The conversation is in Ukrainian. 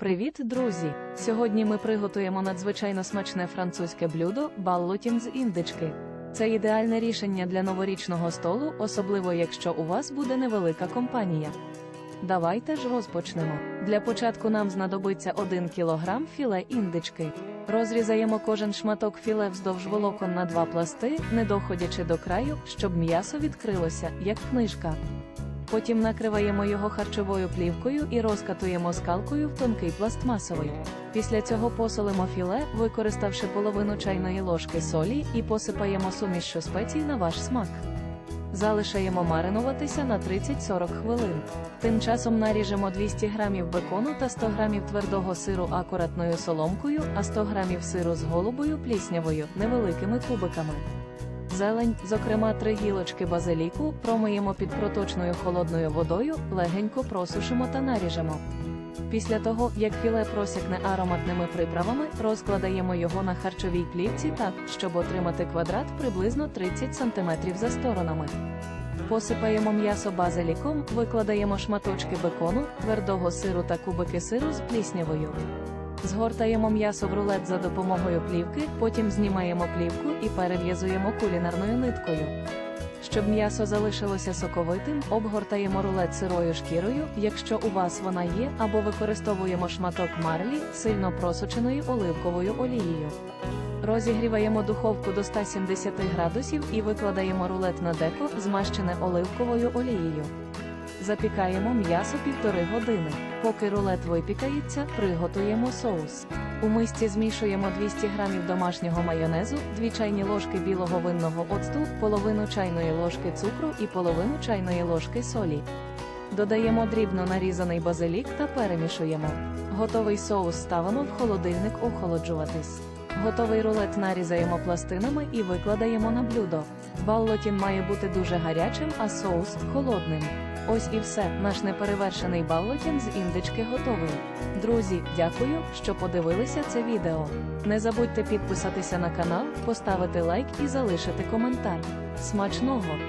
Привіт, друзі! Сьогодні ми приготуємо надзвичайно смачне французьке блюдо баллотін з індички. Це ідеальне рішення для новорічного столу, особливо якщо у вас буде невелика компанія. Давайте ж розпочнемо. Для початку нам знадобиться 1 кг філе індички. Розрізаємо кожен шматок філе вздовж волокон на два пласти, не доходячи до краю, щоб м'ясо відкрилося, як книжка. Потім накриваємо його харчовою плівкою і розкатуємо скалкою в тонкий пластмасовий. Після цього посолимо філе, використавши половину чайної ложки солі, і посипаємо сумішю спецій на ваш смак. Залишаємо маринуватися на 30-40 хвилин. Тим часом наріжемо 200 г бекону та 100 г твердого сиру акуратною соломкою, а 100 г сиру з голубою пліснявою невеликими кубиками. Зелень, зокрема три гілочки базиліку, промиємо під проточною холодною водою, легенько просушимо та наріжемо. Після того, як філе просякне ароматними приправами, розкладаємо його на харчовій плівці так, щоб отримати квадрат приблизно 30 см за сторонами. Посипаємо м'ясо базиліком, викладаємо шматочки бекону, твердого сиру та кубики сиру з пліснявою. Згортаємо м'ясо в рулет за допомогою плівки, потім знімаємо плівку і перев'язуємо кулінарною ниткою. Щоб м'ясо залишилося соковитим, обгортаємо рулет сирою шкірою, якщо у вас вона є, або використовуємо шматок марлі, сильно просоченої оливковою олією. Розігріваємо духовку до 170 градусів і викладаємо рулет на деко, змащене оливковою олією. Запікаємо м'ясо півтори години. Поки рулет випікається, приготуємо соус. У мисці змішуємо 200 г домашнього майонезу, 2 чайні ложки білого винного оцту, половину чайної ложки цукру і половину чайної ложки солі. Додаємо дрібно нарізаний базилік та перемішуємо. Готовий соус ставимо в холодильник охолоджуватись. Готовий рулет нарізаємо пластинами і викладаємо на блюдо. Баллотін має бути дуже гарячим, а соус холодним. Ось і все, наш неперевершений балотін з індички готовий. Друзі, дякую, що подивилися це відео. Не забудьте підписатися на канал, поставити лайк і залишити коментар. Смачного!